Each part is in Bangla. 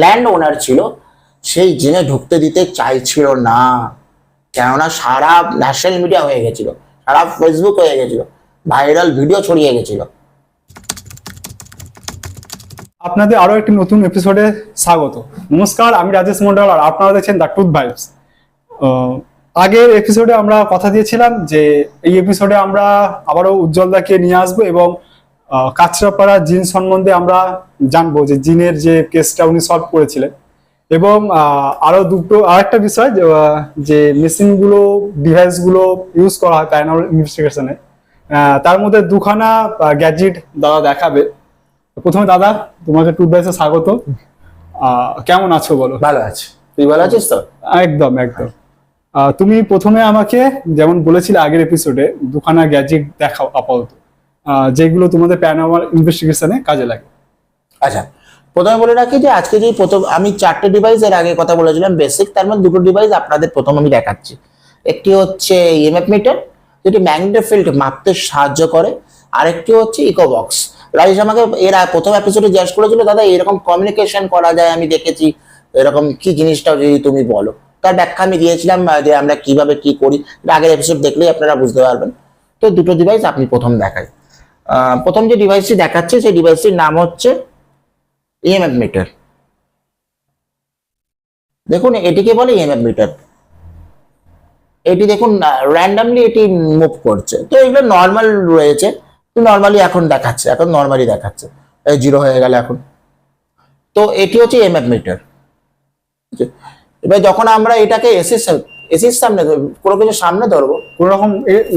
ল্যান্ড ওনার ছিল, সেই জেনে ঢুকতে দিতে চাইছিল না। কেননা সারা ন্যাশনাল মিডিয়া হয়ে গেছিল, সারা ফেসবুক হয়ে গেছিল ভাইরাল ভিডিও ছড়িয়ে গেছিল। আপনাদের আরও একটি নতুন এপিসোডে স্বাগত। নমস্কার, আমি রাজেশ মন্ডল আর আপনারা দেখছেন দ্য টুথ ভাইবস আগের এপিসোডে আমরা কথা দিয়েছিলাম যে, এই এপিসোডে আমরা আবারও উজ্জ্বলদাকে নিয়ে আসব এবং আহ, কাঁচরাপাড়া জিন সম্বন্ধে আমরা জানব যে জিনের যে কেসটা উনি সলভ করেছিলেন। এবং আরও দুটো আরেকটা বিষয় যে, মেশিনগুলো ডিভাইসগুলো ইউজ করা হয় প্যারানল ইনভেস্টিগেশনে তার মধ্যে দুখানা গ্যাজেট দাদা দেখাবে। প্রথমে দাদা তোমাকে টুথ ব্রাশে স্বাগত কেমন আছো বলো? ভালো আছে। তুই ভালো আছিস তো? একদম একদম। তুমি প্রথমে আমাকে যেমন বলেছিলে আগের এপিসোডে দুখানা গ্যাজেট দেখাও আপাতত। যেগুলো তোমাদের প্যারানর্মাল ইনভেস্টিগেশনে কাজে লাগে। আচ্ছা প্রথমে বলে রাখি যে আজকে যে প্রথম আমি চারটে ডিভাইস এর আগে কথা বলেছিলাম বেসিক তার মধ্যে দুটো ডিভাইস আপনাদের প্রথম আমি দেখাচ্ছি। একটি হচ্ছে ইএমএফ মিটার যেটি ম্যাগনেটিক ফিল্ড মাপতে সাহায্য করে। আরেকটি হচ্ছে ইকোবক্স রাজেশ আমাকে এর প্রথম এপিসোডে জিজ্ঞেস করেছিল দাদা এরকম কমিউনিকেশন করা যায়? আমি দেখেছি এরকম কি জিনিসটা যদি তুমি বলো। তার ব্যাখ্যা আমি দিয়েছিলাম যে আমরা কীভাবে কি করি। আগের এপিসোড দেখলেই আপনারা বুঝতে পারবেন। তো দুটো ডিভাইস আপনি প্রথম আহ, প্রথম যে ডিভাইসটি দেখাচ্ছে সেই ডিভাইসটির নাম হচ্ছে ইএমএফ মিটার দেখুন এটিকে বলে ইএমএফ মিটার এটি দেখুন র্যান্ডামলি এটি মুভ করছে। তো এগুলো নর্মাল রয়েছে। তো নর্মালি এখন দেখাচ্ছে এখন নর্মালি দেখাচ্ছে। এই জিরো হয়ে গেল এখন। তো এটি হচ্ছে ইএমএফ মিটার এবার যখন আমরা এটাকে এসির এসির সামনে কোনো কিছু সামনে ধরবো কোনো রকম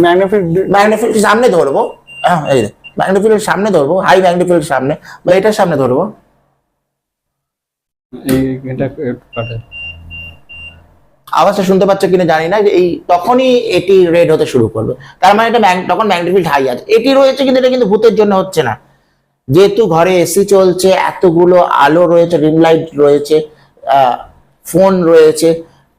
ম্যাগনিফিক ম্যাগনিফিল্ড সামনে ধরবো এই ম্যাগনিফিল্ড সামনে ধরবো হাই ম্যাগনিফিল্ড সামনে বা এটার সামনে ধরবো। আওয়াজটা শুনতে পাচ্ছ কিনা জানি না যে এই তখনই এটি রেড হতে শুরু করবে। তার মানে এটা তখন ম্যাগনিফিল্ড হাই আছে। এটি রয়েছে কিন্তু এটা কিন্তু ভূতের জন্য হচ্ছে না। যেহেতু ঘরে এসি চলছে এতগুলো আলো রয়েছে রিম লাইট রয়েছে ফোন রয়েছে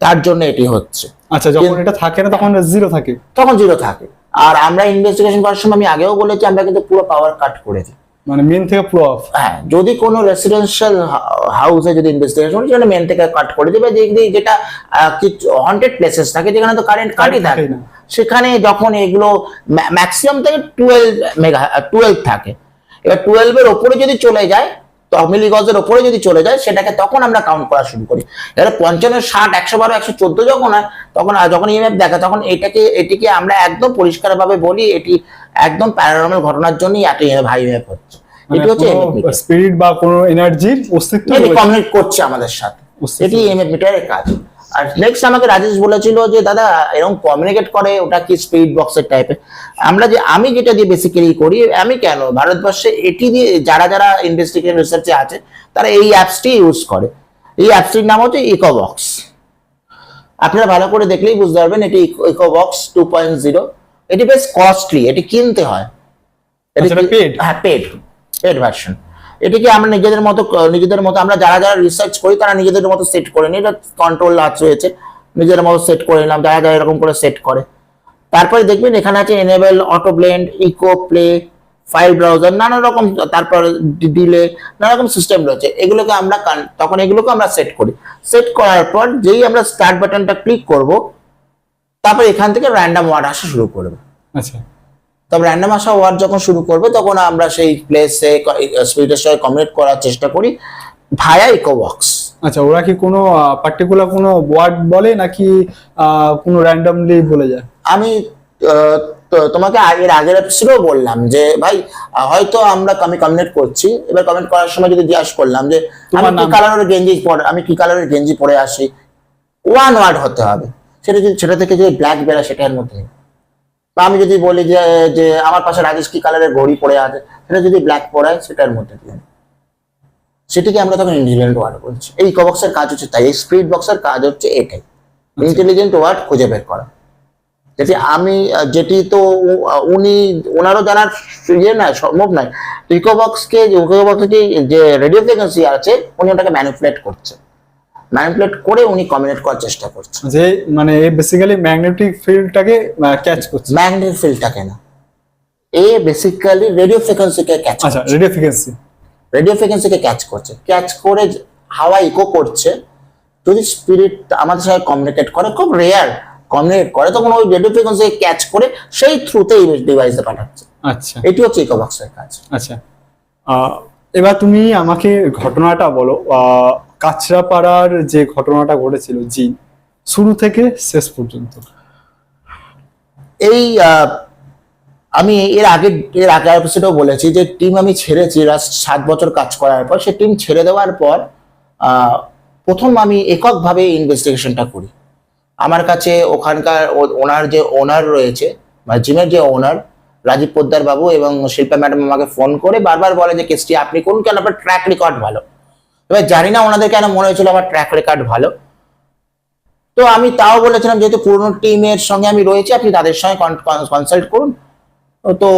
তার জন্য এটি হচ্ছে। আচ্ছা যখন এটা থাকে না তখন জিরো থাকে। তখন জিরো থাকে। আর আমরা ইনভেস্টিগেশন করার সময় আমি আগেও বলেছি আমরা কিন্তু পুরো পাওয়ার কাট করে দিই। মানে মেন থেকে পুরো অফ হ্যাঁ যদি কোনো রেসিডেন্সিয়াল হাউসে যদি ইনভেস্টিগেশন সেটা মেন থেকে কাট করে দেবে যে যে- যেটা হন্টেড প্লেসেস থাকে যেখানে তো কারেন্ট কাটই থাকে না। সেখানে যখন এগুলো ম্যাক্সিমাম থেকে টুয়েলভ মেগা টুয়েলভ থাকে। এবার টুয়েলভের ওপরে যদি চলে যায় তো মিলিগজের ওপরে যদি চলে যায় সেটাকে তখন আমরা কাউন্ট করা শুরু করি। এবার পঞ্চান্ন ষাট একশো বারো একশো চোদ্দ যখন হয় তখন যখন ইএমএফ দেখে তখন এটাকে এটিকে আমরা একদম পরিষ্কারভাবে বলি এটি একদম প্যারানর্মাল ঘটনার জন্যই এত ভাই ইএমএফ হচ্ছে। এটি হচ্ছে। স্পিরিট বা কোনো এনার্জির অস্তিত্ব। কমিউনিকেট করছে আমাদের সাথে। এটি ইএমএফ মিটারের কাজ। আর নেক্সট আমাকে রাজেশ বলেছিল যে দাদা এরকম কমিউনিকেট করে ওটা কি স্পিড বক্সের টাইপের আমরা যে আমি যেটা দিয়ে বেসিক্যালি করি আমি কেন? ভারতবর্ষে এটি দিয়ে যারা যারা ইনভেস্টিগেশন রিসার্চে আছে তারা এই অ্যাপসটি ইউজ করে। এই অ্যাপসটির নাম হচ্ছে ইকোবক্স আপনারা ভালো করে দেখলেই বুঝতে পারবেন এটি ইকোবক্স টু পয়েন্ট জিরো এটি বেশ কস্টলি এটি কিনতে হয়। আচ্ছা? হ্যাঁ পেড পেড ভার্সন এটিকে আমরা নিজেদের মতো নিজেদের মতো আমরা যারা যারা রিসার্চ করি, তারা নিজেদের মতো সেট করে নিই। এটা কন্ট্রোল আছে রয়েছে। নিজেদের মতো সেট করে নিলাম, যারা যারা এরকম করে সেট করে। তারপরে দেখবেন এখানে আছে enable auto blend echo play file browser নানা রকম, তারপর ডিলে নানা রকম সিস্টেম রয়েছে। এগুলোকে আমরা তখন এগুলোকে আমরা সেট করি। সেট করার পর যেই আমরা স্টার্ট বাটনটা ক্লিক করব, তারপর এখান থেকে র্যান্ডম ওয়ার্ড আসা শুরু করবে। আচ্ছা। তবে র্যান্ডম আসা ওয়ার্ড যখন শুরু করবে তখন আমরা সেই প্লেসে স্পিডের সঙ্গে কমিউনিকেট করার চেষ্টা করি ভায়া ইকোবক্স আচ্ছা ওরা কি কোনো পার্টিকুলার কোনো ওয়ার্ড বলে নাকি কোনো র্যান্ডমলি বলে যায় আমি তোমাকে এর আগের এপিসোডেও বললাম যে ভাই হয়তো আমরা আমি কমিউনিকেট করছি এবার কমেন্ট করার সময় যদি জিজ্ঞাসা করলাম যে তোমার আমি কি? কালারের গেঞ্জি পরে আমি কি কালারের গেঞ্জি পরে আসি ওয়ান ওয়ার্ড হতে হবে সেটা যদি সেটা থেকে যদি ব্ল্যাক বেরা সেটার মধ্যে। বা আমি যদি বলি যে যে আমার পাশে রাজেশ কি কালারের ঘড়ি পরে আছে সেটা যদি ব্ল্যাক পরায় সেটার মধ্যে দিয়ে সেটিকে আমরা তখন ইন্টেলিজেন্ট ওয়ার্ড বলছি। এই কবক্সের কাজ হচ্ছে তাই এই স্পিড বক্সের কাজ হচ্ছে এটাই। ইন্টেলিজেন্ট ওয়ার্ড খুঁজে বের করা। যেটি আমি যেটি তো উনি ওনারও জানার ইয়ে নয় সম্ভব নয় ইকোবক্সকে ইকোবক্সে যে রেডিও ফ্রিকোয়েন্সি আছে উনি ওটাকে ম্যানিপুলেট করছে। ম্যানিপুলেট করে উনি কমিউনিকেট করার চেষ্টা করছে যে মানে এ বেসিক্যালি ম্যাগনেটিক ফিল্ডটাকে ক্যাচ করছে। ম্যাগনেটিক ফিল্ডটাকে না। এ বেসিক্যালি রেডিও ফ্রিকোয়েন্সিকে ক্যাচ আচ্ছা রেডিও ফ্রিকোয়েন্সি রেডিও ফ্রিকোয়েন্সিকে ক্যাচ করছে। ক্যাচ করে হাওয়া ইকো করছে। যদি স্পিরিট আমাদের সাথে কমিউনিকেট করে খুব রেয়ার কমিউনিকেট করে তখন ওই রেডিও ফ্রিকোয়েন্সিকে ক্যাচ করে সেই থ্রুতে এই ডিভাইসে পাঠাচ্ছে। আচ্ছা। এটি হচ্ছে ইকো বক্সের কাজ। আচ্ছা। এবার তুমি আমাকে ঘটনাটা বলো। কাছড়াপাড়ার যে ঘটনাটা ঘটেছিল, জি, শুরু থেকে শেষ পর্যন্ত। এই আমি এর আগে এর আগে এপিসোডেও বলেছি যে টিম আমি ছেড়েছি লাস্ট সাত বছর কাজ করার পর, সে টিম ছেড়ে দেওয়ার পর প্রথম আমি এককভাবে ইনভেস্টিগেশনটা করি। আমার কাছে ওখানকার ওনার যে ওনার রয়েছে মানে জিমের যে ওনার রাজীব পোদ্দার বাবু এবং শিল্পা ম্যাডাম আমাকে ফোন করে বারবার বলে যে, কেসটি আপনি কোন কেন? আপনার ট্র্যাক রেকর্ড ভালো। এবার জানি না ওনাদের কেন মনে হয়েছিল আমার ট্র্যাক রেকর্ড ভালো। তো আমি তাও বলেছিলাম যেহেতু পুরোনো টিমের সঙ্গে আমি রয়েছি আপনি তাদের সঙ্গে কনসাল্ট করুন। তো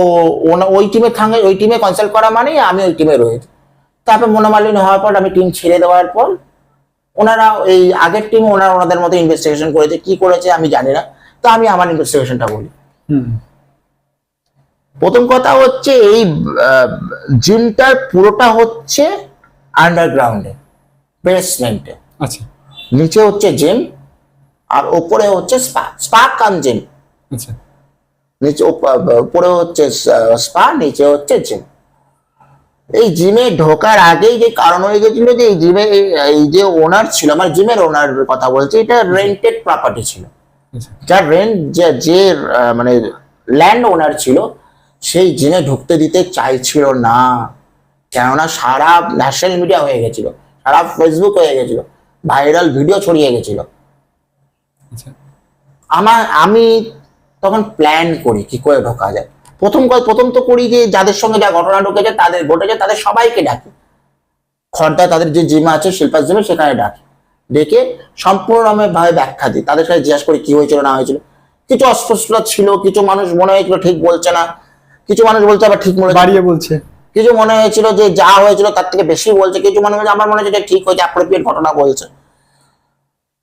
ওই টিমে থাকা ওই টিমে কনসাল্ট করা মানেই আমি ওই টিমে রয়েছি। তারপর মনোমালিন্য হওয়ার পর আমি টিম ছেড়ে দেওয়ার পর ওনারা এই আগের টিমে ওনারা ওনাদের মতো ইনভেস্টিগেশন করেছে কি করেছে আমি জানি না। তো আমি আমার ইনভেস্টিগেশনটা বলি। হুম। প্রথম কথা হচ্ছে এই জিমটার পুরোটা হচ্ছে আন্ডারগ্রাউন্ডে বেসমেন্টে আচ্ছা। নিচে হচ্ছে জিম আর ওপরে হচ্ছে স্পা স্পা কাম জিম আচ্ছা। নিচে উপরে হচ্ছে স্পা নিচে হচ্ছে জিম এই জিমে ঢোকার আগেই যে কারণ হয়ে গেছিল যে এই জিমে এই যে ওনার ছিল আমার জিমের ওনার কথা বলছি এটা রেন্টেড প্রপার্টি ছিল। আচ্ছা। যার রেন্ট যে মানে ল্যান্ড ওনার ছিল সেই জিমে ঢুকতে দিতে চাইছিল না। কেননা সারা ন্যাশনাল মিডিয়া হয়ে গেছিল সারা ফেসবুক হয়ে গেছিল ভাইরাল ভিডিও ছড়িয়ে গেছিল। আচ্ছা। আমার আমি তখন প্ল্যান করি কি করে ঢোকা যায়। প্রথম প্রথম তো করি যে যাদের সঙ্গে যা ঘটনা ঢুকেছে তাদের ঘটেছে তাদের সবাইকে ডাকি। খর্দা তাদের যে জিম আছে শিল্পা জিমে সেখানে ডাকি। ডেকে সম্পূর্ণভাবে ভাবে ব্যাখ্যা দিই। তাদের সাথে জিজ্ঞাসা করি কি হয়েছিল না হয়েছিল। কিছু অস্পষ্টতা ছিল কিছু মানুষ মনে হয়েছিল ঠিক বলছে না কিছু মানুষ বলছে আবার ঠিক মনে বাড়িয়ে বলছে। কিছু মনে হয়েছিল যে যা হয়েছিল তার থেকে বেশি বলছে কিছু মনে হয়েছে আমার মনে হচ্ছে ঠিক হয়েছে অ্যাপ্রোপ্রিয়েট ঘটনা বলছে।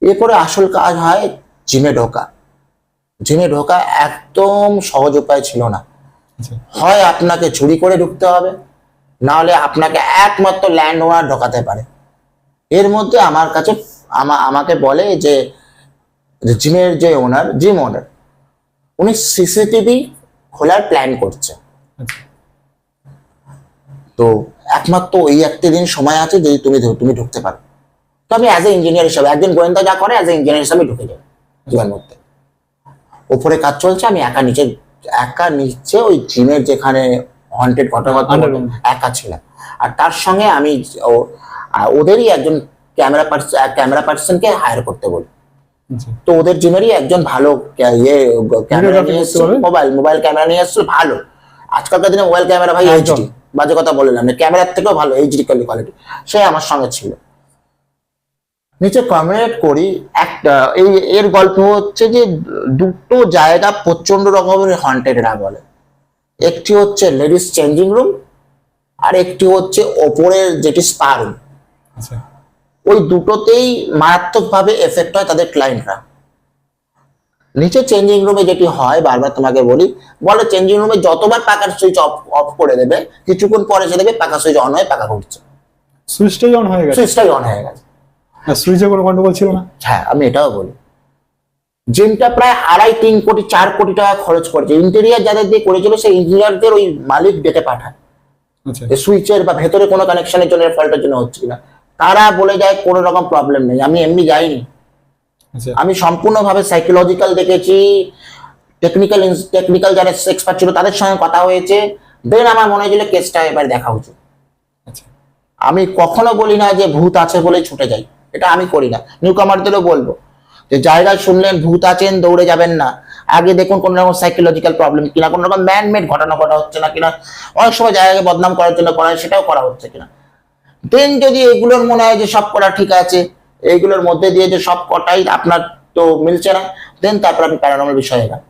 এরপরে আসল কাজ হয় জিমে ঢোকা। জিমে ঢোকা একদম সহজ উপায় ছিল না। আচ্ছা। হয় আপনাকে চুরি করে ঢুকতে হবে না হলে আপনাকে একমাত্র ল্যান্ড ওনার ঢোকাতে পারে। এর মধ্যে আমার কাছে আমা- আমাকে বলে যে যে জিমের যে ওনার জিম ওনার উনি সিসিটিভি খোলার প্ল্যান করছে। আচ্ছা। তো একমাত্র ওই একটা দিন সময় আছে যদি তুমি তুমি ঢুকতে পারো। তো আমি অ্যাজ এ ইঞ্জিনিয়ার হিসাবে একদিন গোয়েন্দা যা করে অ্যাজ এ ইঞ্জিনিয়ার হিসাবে ঢুকে যাই জীবন মধ্যে। ওপরে কাজ চলছে আমি একা নিচে একা নিচে ওই জিমের যেখানে হন্টেড ঘটনা ঘটে একা ছিলাম। আর তার সঙ্গে আমি ওদেরই একজন ক্যামেরা পার্সন ক্যামেরা পার্সনকে হায়ার করতে বলি। তো ওদের জিমেরই একজন ভালো ইয়ে ক্যামেরা নিয়ে এসেছিল মোবাইল মোবাইল ক্যামেরা নিয়ে এসেছিল ভালো। আজকালকার দিনে মোবাইল ক্যামেরা ভাই। এইচডি বাজে কথা বললাম না। ক্যামেরার থেকেও ভালো এইচডি কোয়ালিটি সে আমার সঙ্গে ছিল। নিচে কমিউনিকেট করি একটা এই এর গল্প হচ্ছে যে দুটো জায়গা প্রচণ্ড রকমের হন্টেড এরা বলে। একটি হচ্ছে লেডিস চেঞ্জিং রুম আর একটি হচ্ছে ওপরের যেটি স্পা রুম আচ্ছা। ওই দুটোতেই মারাত্মকভাবে এফেক্ট হয় তাদের ক্লায়েন্টরা নিচে চেঞ্জিং রুমে যেটি হয় বারবার তোমাকে বলি বলে চেঞ্জিং রুমে যতবার পাকার সুইচ অফ অফ করে দেবে কিছুক্ষণ পরে এসে দেখবে পাকা সুইচ অন হয়ে পাকা ঘুরছে। সুইচটাই অন হয়ে গেছে? সুইচটাই অন হয়ে গেছে। সুইচে কোনো গন্ডগোল ছিল না? হ্যাঁ আমি এটাও বলি। জিমটা প্রায় আড়াই তিন কোটি চার কোটি টাকা খরচ করেছে। ইন্টেরিয়ার যাদের দিয়ে করেছিল সেই ইঞ্জিনিয়ারদের ওই মালিক ডেকে পাঠায়। আচ্ছা। সুইচের বা ভেতরে কোনো কানেকশনের জন্য ফল্টের জন্য হচ্ছে কিনা। তারা বলে যায় কোনো রকম প্রবলেম নেই। আমি এমনি যাইনি। আচ্ছা আমি সম্পূর্ণভাবে সাইকোলজিক্যাল দেখেছি টেকনিক্যাল টেকনিক্যাল যারা এক্সপার্ট ছিল তাদের সঙ্গে কথা হয়েছে। দেন আমার মনে হয়েছিল কেসটা এবার দেখা উচিত। আচ্ছা। আমি কখনো বলি না যে ভূত আছে বলে ছুটে যাই। এটা আমি করি না। নিউ কামারদেরও বলব যে জায়গায় শুনলেন ভূত আছেন দৌড়ে যাবেন না। আগে দেখুন কোন রকম সাইকোলজিক্যাল প্রবলেম কিনা কোন রকম ম্যান মেড ঘটনা ঘটা হচ্ছে না কিনা। অনেক সময় জায়গাকে বদনাম করার জন্য করা সেটাও করা হচ্ছে কিনা। দেন যদি এগুলোর মনে হয় যে সব করা ঠিক আছে এইগুলোর মধ্যে দিয়ে যে সব কটাই আপনার তো মিলছে না দেন তারপর আপনি প্যারানর্মাল বিষয়ে যান।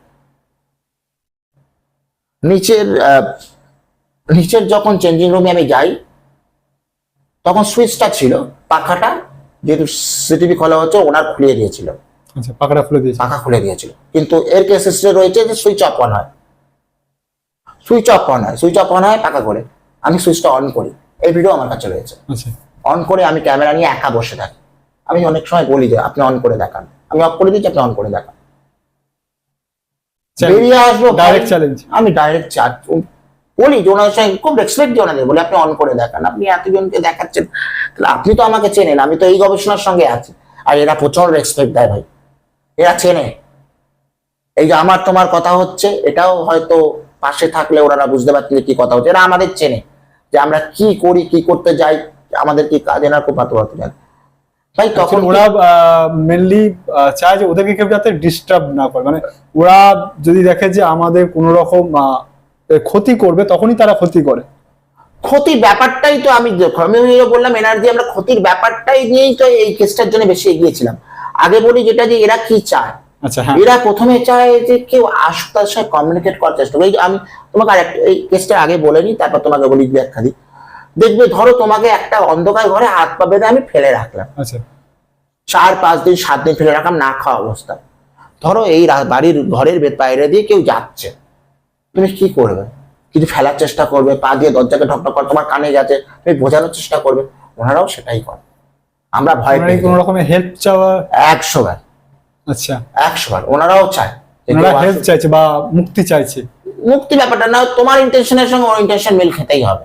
নিচের নিচের যখন চেঞ্জিং রুমে আমি যাই তখন সুইচটা ছিল পাখাটা যেহেতু সিটিভি খোলা হচ্ছে ওনার খুলে দিয়েছিল। আচ্ছা পাকাটা খুলে দিয়েছে। পাখা খুলে দিয়েছিল। কিন্তু এর কেসেসে রয়েছে যে সুইচ অফ অন হয়। সুইচ অফ অন হয় সুইচ অফ অন হয় পাখা করে আমি সুইচটা অন করি। এই ভিডিও আমার কাছে রয়েছে। আচ্ছা। অন করে আমি ক্যামেরা নিয়ে একা বসে থাকি। আমি অনেক সময় বলি যে আপনি অন করে দেখান। আমি অফ করে দিচ্ছি আপনি অন করে দেখান। বেরিয়ে আসব ডাইরেক্ট চ্যালেঞ্জ আমি ডাইরেক্ট চার্জ বলি যে ওনার সঙ্গে খুব রেসপেক্ট দিয়ে ওনাদের বলে আপনি অন করে দেখান। আপনি এতজনকে দেখাচ্ছেন তাহলে আপনি তো আমাকে চেনেন আমি তো এই গবেষণার সঙ্গে আছি। আর এরা প্রচণ্ড রেসপেক্ট দেয় ভাই। এরা চেনে। এই যে আমার তোমার কথা হচ্ছে এটাও হয়তো পাশে থাকলে ওরা বুঝতে পারছে কি কথা হচ্ছে। এরা আমাদের চেনে যে আমরা কি করি কি করতে যাই আমাদের কি কাজ এনার খুব ভালো জানে ভাই তখন তখন ওরা মেনলি চায় যে ওদেরকে কেউ যাতে ডিস্টার্ব না করে। মানে ওরা যদি দেখে যে আমাদের কোনো রকম ক্ষতি করবে তখনই তারা ক্ষতি করে। ক্ষতির ব্যাপারটাই তো আমি আমি বললাম এনার্জি আমরা ক্ষতির ব্যাপারটাই নিয়েই তো এই কেসটার জন্য বেশি এগিয়েছিলাম আগে বলি যেটা যে এরা কি চায়? আচ্ছা হ্যাঁ। এরা প্রথমে চায় যে কেউ আসুক তার সাথে কমিউনিকেট করার চেষ্টা করি আমি তোমাকে আর একটা- এই কেসটা আগে বলে নিই তারপর তোমাকে বলি ব্যাখ্যা দিই দেখবে ধরো তোমাকে একটা অন্ধকার ঘরে হাত পা বেঁধে আমি ফেলে রাখলাম। আচ্ছা। চার পাঁচ দিন সাত দিন ফেলে রাখলাম না খাওয়া অবস্থা। ধরো এই বাড়ির ঘরের বাইরে দিয়ে কেউ যাচ্ছে। তুমি কি করবে? কিছু ফেলার চেষ্টা করবে পা দিয়ে দরজাকে ঢকঢক করে তোমার কানে যাচ্ছে তুমি বোঝানোর চেষ্টা করবে ওনারাও সেটাই করে। আমরা ভয় পাই কোনো রকমের হেল্প চাওয়া একশো বার। আচ্ছা। একশো বার। ওনারাও চায় হেল্প চাইছে বা মুক্তি চাইছে। মুক্তি ব্যাপারটা না তোমার ইন্টেনশনের সঙ্গে ওর ইন্টেনশন মিল খেতেই হবে।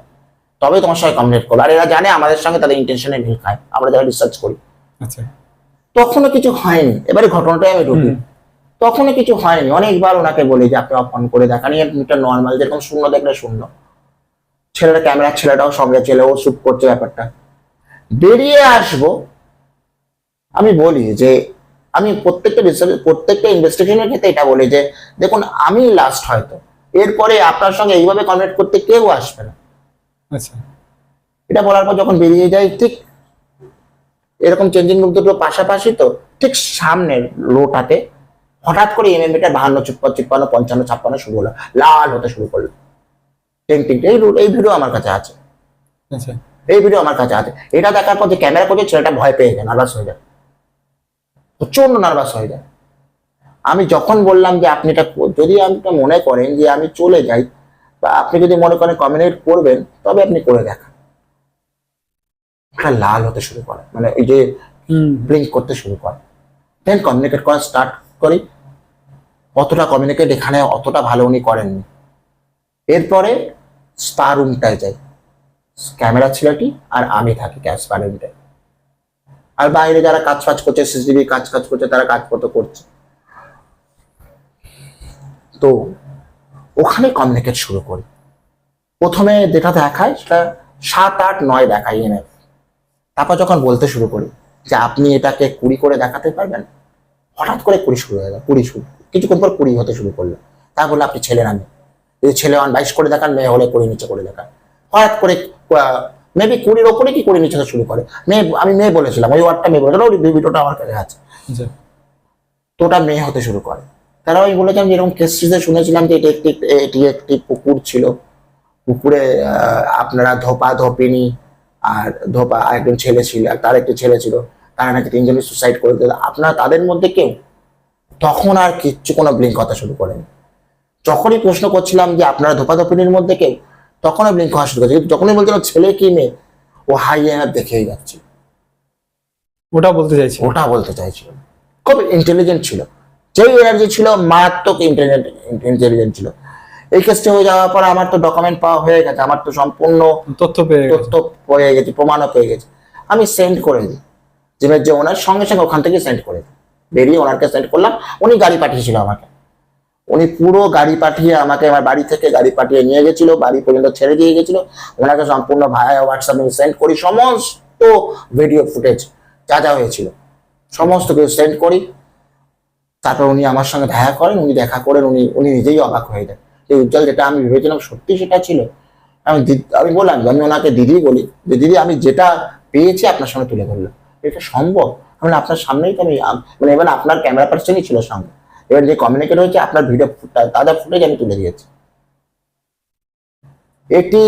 তবে তোমার সঙ্গে কমিউনিকেট করবে। আর এরা জানে আমাদের সঙ্গে তাদের ইন্টেনশনের মিল খায়। আমরা যারা রিসার্চ করি। আচ্ছা। তখনও কিছু হয়নি। এবারে ঘটনাটাই আমি ঢুকি তখনও কিছু হয়নি। অনেকবার ওনাকে বলি যে আপনি অন করে দেখান এটা নর্মাল যেরকম শূন্য দেখলে শূন্য। ছেলেটা ক্যামেরার ছেলেটাও সঙ্গে ছেলে ও শুট করছে ব্যাপারটা। বেরিয়ে আসব। আমি বলি যে আমি প্রত্যেকটা রিসার্চ প্রত্যেকটা ইনভেস্টিগেশনের ক্ষেত্রে এটা বলি যে দেখুন আমি লাস্ট হয়তো। এরপরে আপনার সঙ্গে এইভাবে কমিউনিকেট করতে কেউ আসবে না। আচ্ছা। এটা বলার পর যখন বেরিয়ে যায় ঠিক এরকম চেঞ্জিং রুম দুটো পাশাপাশি তো ঠিক সামনের লোটাতে হঠাৎ করে এমএমএটা বাহান্ন চুপ্পান্ন চিপ্পান্ন পঞ্চান্ন ছাপ্পান্ন শুরু হলো। লাল হতে শুরু করল। টিং টিং এই এই ভিডিও আমার কাছে আছে। আচ্ছা। এই ভিডিও আমার কাছে আছে। এটা দেখার পর যে ক্যামেরা করছে ছেলেটা ভয় পেয়ে যায় নার্ভাস হয়ে যায়। প্রচণ্ড নার্ভাস হয়ে যায়। আমি যখন বললাম যে আপনি এটা যদি আপনি মনে করেন যে আমি চলে যাই বা আপনি যদি মনে করেন কমিউনিকেট করবেন তবে আপনি করে দেখান। লাল হতে শুরু করে। মানে এই যে ব্লিঙ্ক করতে শুরু করে। দেন কমিউনিকেট করা স্টার্ট করি। অতটা কমিউনিকেট এখানে অতটা ভালো উনি করেননি। এরপরে স্পা রুমটায় যাই। ক্যামেরা ছেলেটি আর আমি থাকি স্পা রুমটায় আর বাইরে যারা কাজ ফাজ করছে সিসিটিভি কাজ কাজ করছে তারা কাজ করতে করছে। তো ওখানে কমিউনিকেট শুরু করি। প্রথমে যেটা দেখায় সেটা সাত আট নয় দেখাই এনে। তারপর যখন বলতে শুরু করি যে আপনি এটাকে কুড়ি করে দেখাতে পারবেন হঠাৎ করে কুড়ি শুরু হয়ে গেল কুড়ি শুরু। কিছুক্ষণ পর কুড়ি হতে শুরু করল। তা বলল আপনি ছেলে না মেয়ে? যদি ছেলে হন বাইশ করে দেখান মেয়ে হলে কুড়ি নিচে করে দেখান। হঠাৎ করে মেবি কুড়ির ওপরে কি কুড়ি নিচে শুরু করে? মেয়ে আমি মেয়ে বলেছিলাম ওই ওয়ার্ডটা মেয়ে বলেছিল ওই ভিডিওটা আমার কাছে আছে। তো ওটা মেয়ে হতে শুরু করে। তারা ওই বলেছেন যে এরকম কেসটিতে শুনেছিলাম যে এটি একটি এটি একটি পুকুর ছিল। পুকুরে আপনারা ধোপা ধোপিনি আর ধোপা আর একজন ছেলে ছিল আর তার একটি ছেলে ছিল। তারা নাকি তিনজনই সুসাইড করে দিল আপনারা তাদের মধ্যে কেউ? তখন আর কিচ্ছু কোনো ব্লিঙ্ক কথা শুরু করেনি। যখনই প্রশ্ন করছিলাম যে আপনারা ধোপা ধোপিনির মধ্যে কেউ? তখনও ব্লিঙ্ক হওয়া শুরু করেছে। কিন্তু যখনই বলছিলাম ছেলে কি মেয়ে? ও হাই এনার দেখেই যাচ্ছে। ওটা বলতে চাইছি। ওটা বলতে চাইছিল। খুব ইন্টেলিজেন্ট ছিল। যেই এনার্জি ছিল মারাত্মক ইন্টেলিজেন্ট ইন্টেলিজেন্ট ছিল। এই কেসটা হয়ে যাওয়ার পর আমার তো ডকুমেন্ট পাওয়া হয়ে গেছে আমার তো সম্পূর্ণ তথ্য পেয়ে গেছে। তথ্য পেয়ে গেছে প্রমাণও পেয়ে গেছে। আমি সেন্ড করে দিই। জিমের যে ওনার সঙ্গে সঙ্গে ওখান থেকে সেন্ড করে দিই। বেরিয়ে ওনারকে সেন্ড করলাম উনি গাড়ি পাঠিয়েছিল আমাকে। উনি পুরো গাড়ি পাঠিয়ে আমাকে আমার বাড়ি থেকে গাড়ি পাঠিয়ে নিয়ে গেছিল বাড়ি পর্যন্ত ছেড়ে দিয়ে গেছিল। ওনাকে সম্পূর্ণ ভায়া হোয়াটসঅ্যাপে সেন্ড করি সমস্ত ভিডিও ফুটেজ যা যা হয়েছিল সমস্ত কিছু সেন্ড করি। তারপর উনি আমার সঙ্গে দেখা করেন, উনি দেখা করেন, উনি উনি নিজেই অবাক হয়ে যান যে উজ্জ্বল যেটা আমি ভেবেছিলাম সত্যি সেটা ছিল। আমি আমি বললাম আমি ওনাকে দিদি বলি, যে দিদি আমি যেটা পেয়েছি আপনার সামনে তুলে ধরলাম। এটা সম্ভব? মানে আপনার সামনেই তো আমি মানে এবার আপনার ক্যামেরা পার্সনই ছিল সঙ্গে। এবার যে কমিউনিকেট হয়েছে, আপনার ভিডিও তাজা ফুটেজ আমি তুলে দিয়েছি। এটি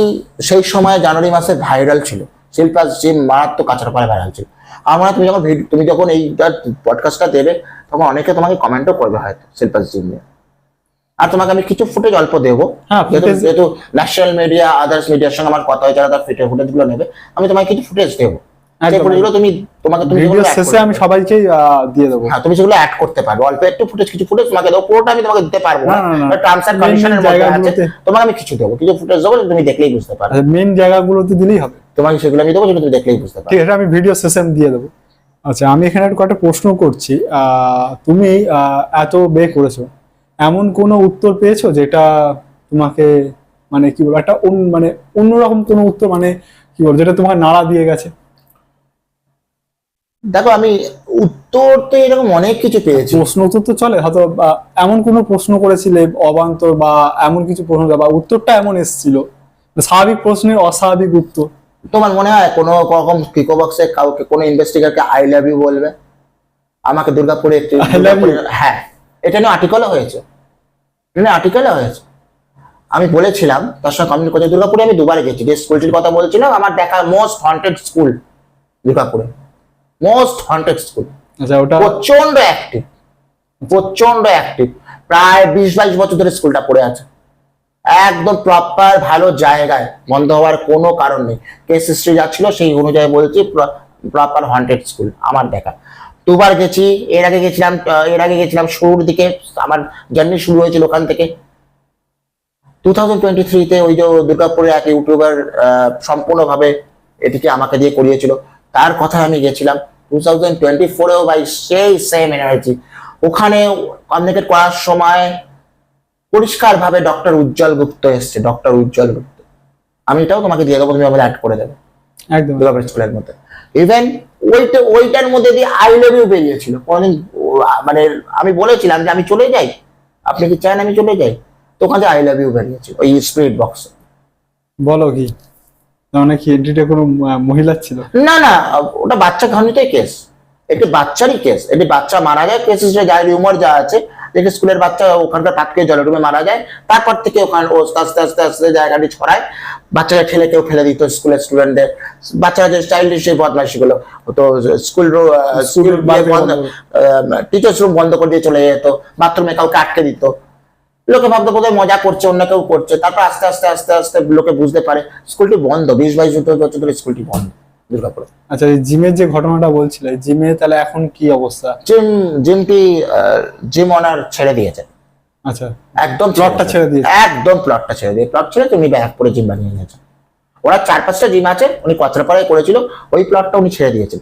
সেই সময় জানুয়ারি মাসে ভাইরাল ছিল। শিল্পা যে মারাত্মক কাছাড় করে ভাইরাল ছিল। আমার তুমি যখন তুমি যখন এই পডকাস্টটা দেবে তখন অনেকে তোমাকে কমেন্টও করবে হয়তো শিল্পাস জিম নিয়ে। আর তোমাকে আমি কিছু ফুটেজ অল্প দেবো। হ্যাঁ, যেহেতু ন্যাশনাল মিডিয়া আদার্স মিডিয়ার সঙ্গে আমার কথা হয়েছে যারা তার ফিটে ফুটেজগুলো নেবে আমি তোমাকে কিছু ফুটেজ দেবো। সেই একদম। তুমি তোমাকে তুমি ভিডিও শেষে আমি পারবে। দিয়ে দেবো। হ্যাঁ তুমি সেগুলো অ্যাড করতে পারবে। অল্প একটু ফুটেজ কিছু ফুটেজ তোমাকে দেবো। পুরোটা আমি তোমাকে দিতে পারব না। না, না, না। টার্মস এন্ড Main main কন্ডিশনের মধ্যে আছে। তোমাকে আমি কিছু দেবো। কিছু ফুটেজ দেবো তুমি দেখলেই বুঝতে পারবে মেন জায়গাগুলোতে দিলেই হবে। তোমাকে সেগুলো আমি দেবো সেগুলো তুমি দেখলেই বুঝতে পারবে ঠিক আছে আমি ভিডিও সেশন দিয়ে দেবো। আচ্ছা আমি এখানে একটা কয়েকটা প্রশ্ন করছি। আহ, তুমি আহ, এত বে করেছ। এমন কোনো উত্তর পেয়েছ যেটা তোমাকে মানে কি বলব একটা অন্য- মানে অন্যরকম কোনো উত্তর মানে কি বলব যেটা তোমাকে নাড়া দিয়ে গেছে? দেখো আমি উত্তর তো এরকম অনেক কিছু পেয়েছি। প্রশ্ন উত্তর তো চলে হয়তো এমন কোনো প্রশ্ন করেছিলে অবান্তর বা এমন কিছু প্রশ্ন বা উত্তরটা এমন এসেছিল স্বাভাবিক প্রশ্নের অস্বাভাবিক উত্তর। তোমার মনে হয় কোনো রকম কিকো বক্সে কাউকে কোনো ইনভেস্টিগারকে আই লাভ ইউ বলবে? আমাকে দুর্গাপুরে একটি হ্যাঁ। এটা নিয়ে আর্টিকেলও হয়েছে। এটা আর্টিকেলও হয়েছে। আমি বলেছিলাম তার সঙ্গে কমিউনিট করতে দুর্গাপুরে আমি দুবার গেছি। যে স্কুলটির কথা বলছিলাম আমার দেখা মোস্ট হন্টেড স্কুল দুর্গাপুরে। মোস্ট হন্টেড স্কুল ওটা প্রচণ্ড অ্যাক্টিভ প্রচণ্ড অ্যাক্টিভ প্রায় বিশ বাইশ বছর ধরে স্কুলটা পড়ে আছে। একদম প্রপার ভালো জায়গায়। বন্ধ হওয়ার কোনো কারণ নেই। কেস হিস্ট্রি যা ছিল সেই অনুযায়ী বলছি প্রপার হন্টেড স্কুল আমার দেখা। দুবার গেছি এর আগে গেছিলাম এর আগে গেছিলাম শুরুর দিকে আমার জার্নি শুরু হয়েছিল ওখান থেকে। টু থাউজেন্ড টোয়েন্টি থ্রিতে ওই যে দুর্গাপুরে এক ইউটিউবার সম্পূর্ণভাবে এটিকে আমাকে দিয়ে করিয়েছিল। তার কথা আমি গেছিলাম। টু থাউজেন্ড টোয়েন্টি ফোরেও ভাই সেই সেম এনার্জি ওখানে কমিউনিকেট করার সময় পরিষ্কারভাবে ডক্টর উজ্জ্বল গুপ্ত এসছে ডক্টর উজ্জ্বল গুপ্ত। আমি এটাও তোমাকে দিয়ে দেবো তুমি আমাদের অ্যাড করে দেবে। একদম। স্কুলের মধ্যে। ইভেন ওইটা ওইটার মধ্যে দিয়ে আই লাভ ইউ বেরিয়েছিল। কোনদিন মানে আমি বলেছিলাম যে আমি চলে যাই। আপনি কি চান আমি চলে যাই? তো ওখান আই লাভ ইউ বেরিয়েছিল ওই স্পিরিট বক্স বলো কি? তার মানে এন্ট্রিটা কোনো আহ, মহিলার ছিল? না না ওটা বাচ্চা কেস একটি বাচ্চারই কেস একটি বাচ্চা মারা যায় কেস হিসেবে রিউমার যা আছে দেখে স্কুলের বাচ্চা ওখানকার পাটকে জলে ডুবে মারা যায়। তারপর থেকে ওখানে ও আস্তে আস্তে আস্তে জায়গাটি ছড়ায়। বাচ্চারা ঠেলে কেউ ফেলে দিত স্কুলের স্টুডেন্টদের বাচ্চারা যে চাইল্ডিশ সেই বদমাইশি গুলো। তো স্কুল স্কুল। টিচার্স রুম বন্ধ করে দিয়ে চলে যেত। বাথরুমে কাউকে আটকে দিত। লোকে ভাবতো বোধহয় মজা করছে অন্য কেউ করছে। তারপর আস্তে আস্তে আস্তে আস্তে লোকে বুঝতে পারে স্কুলটি বন্ধ। বিশ বাইশ বছর ধরে স্কুলটি বন্ধ দুর্গাপুরে। আচ্ছা জিমের যে ঘটনাটা বলছিলে জিমে তাহলে এখন কি অবস্থা? জিম জিমটি জিম অনার ছেড়ে দিয়েছে। আচ্ছা একদম প্লটটা ছেড়ে দিয়েছে। একদম প্লটটা ছেড়ে দিয়ে প্লট ছেড়ে তুমি ব্যারাকপুরে জিম বানিয়ে নিয়েছে। ওরা চার পাঁচটা জিম আছে উনি কচরাপাড়ায় করেছিল ওই প্লটটা উনি ছেড়ে দিয়েছেন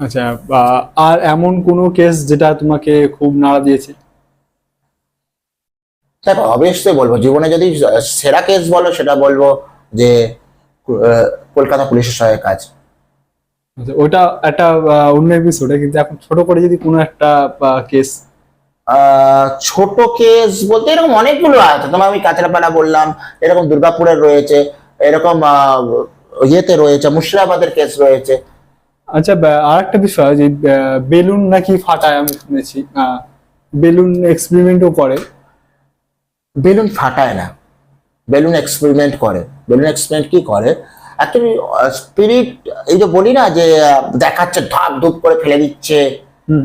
আচ্ছা আর এমন কোনো কেস যেটা তোমাকে খুব নাড়া দিয়েছে? দেখো অবশ্যই বলব জীবনে যদি সেরা কেস বলো সেটা বলব যে কলকাতা পুলিশের সহায়ক কাজ। আচ্ছা ওটা একটা অন্য এপিসোডে কিন্তু এখন ছোট করে যদি কোনো একটা কেস ছোট কেস বলতে এরকম অনেকগুলো আছে। তোমার আমি কাঁচরাপাড়া বললাম এরকম দুর্গাপুরের রয়েছে এরকম ইয়েতে রয়েছে মুর্শিদাবাদের কেস রয়েছে। আচ্ছা আর একটা বিষয় যে বেলুন নাকি ফাটায় আমি শুনেছি। বেলুন এক্সপেরিমেন্টও করে। বেলুন ফাটায় না। বেলুন এক্সপেরিমেন্ট করে। বেলুন এক্সপেরিমেন্ট কি করে? অ্যাকচুয়ালি স্পিরিট এই যে বলি না যে দেখাচ্ছে ধাপ ধুপ করে ফেলে দিচ্ছে।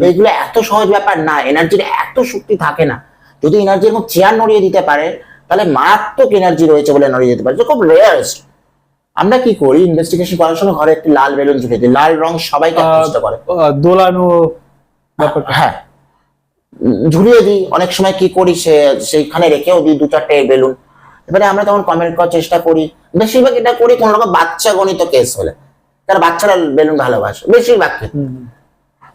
এইগুলো এত সহজ ব্যাপার না। এনার্জির এত শক্তি থাকে না। যদি এনার্জি এরকম চেয়ার নড়িয়ে দিতে পারে তাহলে মারাত্মক এনার্জি রয়েছে বলে নড়িয়ে দিতে পারে। যে খুব রেয়ারেস্ট আমরা কি করি? ইনভেস্টিগেশন করার সময় ঘরে একটি লাল বেলুন ঝুলে দিই। লাল রং সবাইকে আকৃষ্ট করে। দোলানো ব্যাপারটা। হ্যাঁ ঝুলিয়ে দিই অনেক সময় কি করি সে সেইখানে রেখেও দিই দু চারটে বেলুন। এবারে আমরা তখন কমেন্ট করার চেষ্টা করি। বেশিরভাগ এটা করি কোন রকম বাচ্চা গণিত কেস হলে। তারা বাচ্চারা বেলুন ভালোবাসে বেশিরভাগ ক্ষেত্রে।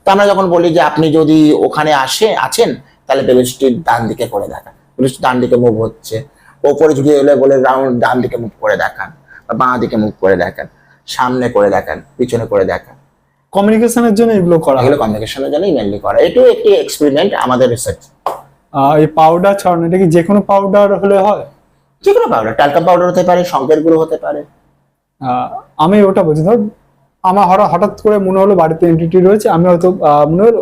তো আমরা যখন বলি যে আপনি যদি ওখানে আসে আছেন তাহলে বেলুনটি ডান দিকে করে দেখান বেলুনটি ডান দিকে মুভ হচ্ছে। ওপরে ঝুলিয়ে এলে বলে রাউন্ড ডান দিকে মুভ করে দেখান বা বাঁ দিকে মুভ করে দেখান সামনে করে দেখান পিছনে করে দেখান। কমিউনিকেশনের জন্য এগুলো করা এগুলো কমিউনিকেশনের জন্যই মেনলি করা। এটাও একটি এক্সপেরিমেন্ট আমাদের রিসার্চ এই পাউডার ছড়ানো এটা কি যে কোনো পাউডার হলে হয়? যে কোনো পাউডার টালকা পাউডার হতে পারে শঙ্কের গুঁড়ো হতে পারে। আমি ওটা বলছি ধর আমার হঠাৎ হঠাৎ করে মনে হলো বাড়িতে এন্টিটি রয়েছে আমি হয়তো মনে হলো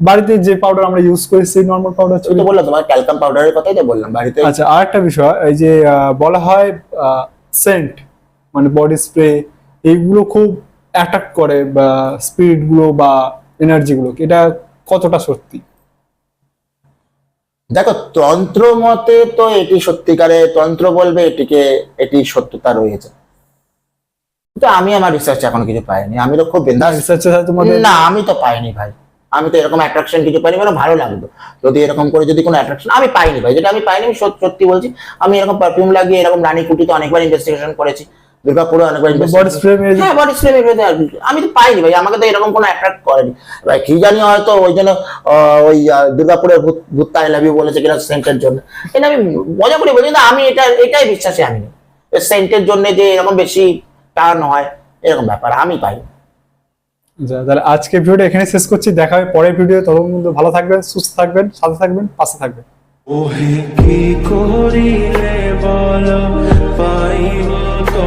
বাড়িতে যে পাউডার আমরা ইউজ করি সেই নর্মাল পাউডার তো বললাম তোমার ক্যালকাম পাউডারের কথাই তো বললাম বাড়িতে। আচ্ছা আর একটা বিষয় এই যে বলা হয় সেন্ট মানে বডি স্প্রে এইগুলো খুব অ্যাটাক করে বা স্পিরিটগুলো বা এনার্জি গুলো এটা কতটা সত্যি? দেখো তন্ত্র মতে তো এটি সত্যিকারে তন্ত্র বলবে এটিকে এটি সত্যতা রয়েছে। কিন্তু আমি আমার রিসার্চ এখন কিছু পাইনি। আমি তো খুব বিন্দাস রিসার্চের সাথে তোমাদের না আমি তো পাইনি ভাই। আমি তো এরকম অ্যাট্রাকশন কিছু পাইনি মানে ভালো লাগল। যদি এরকম করে যদি কোনো অ্যাট্রাকশন আমি পাইনি ভাই যেটা আমি পাইনি আমি সত্যি বলছি। আমি এরকম পারফিউম লাগিয়ে এরকম রানী কুটিতে অনেকবার ইনভেস্টিগেশন করেছি। বডি স্প্রে মেরে হ্যাঁ বডি স্প্রে মেরে আমি তো পাইনি ভাই আমাকে তো এরকম কোনো অ্যাট্রাক্ট করেনি। ভাই কি জানি হয়তো ওই জন্য ওই দুর্গাপুরের ভূত ভূত আই লাভ ইউ বলেছে কিনা সেন্টের জন্য। এটা আমি মজা করে বলি না আমি এটা এটাই বিশ্বাসী আমি। সেন্টের জন্য যে এরকম বেশি টার্ন হয় এরকম ব্যাপার আমি পাই তাহলে আজকে ভিডিওটা এখানে শেষ করছি দেখা হবে পরের ভিডিও পর্যন্ত ভালো থাকবেন সুস্থ থাকবেন সাথে থাকবেন পাশে থাকবেন। ওহে কি করিলে বল পাইব তো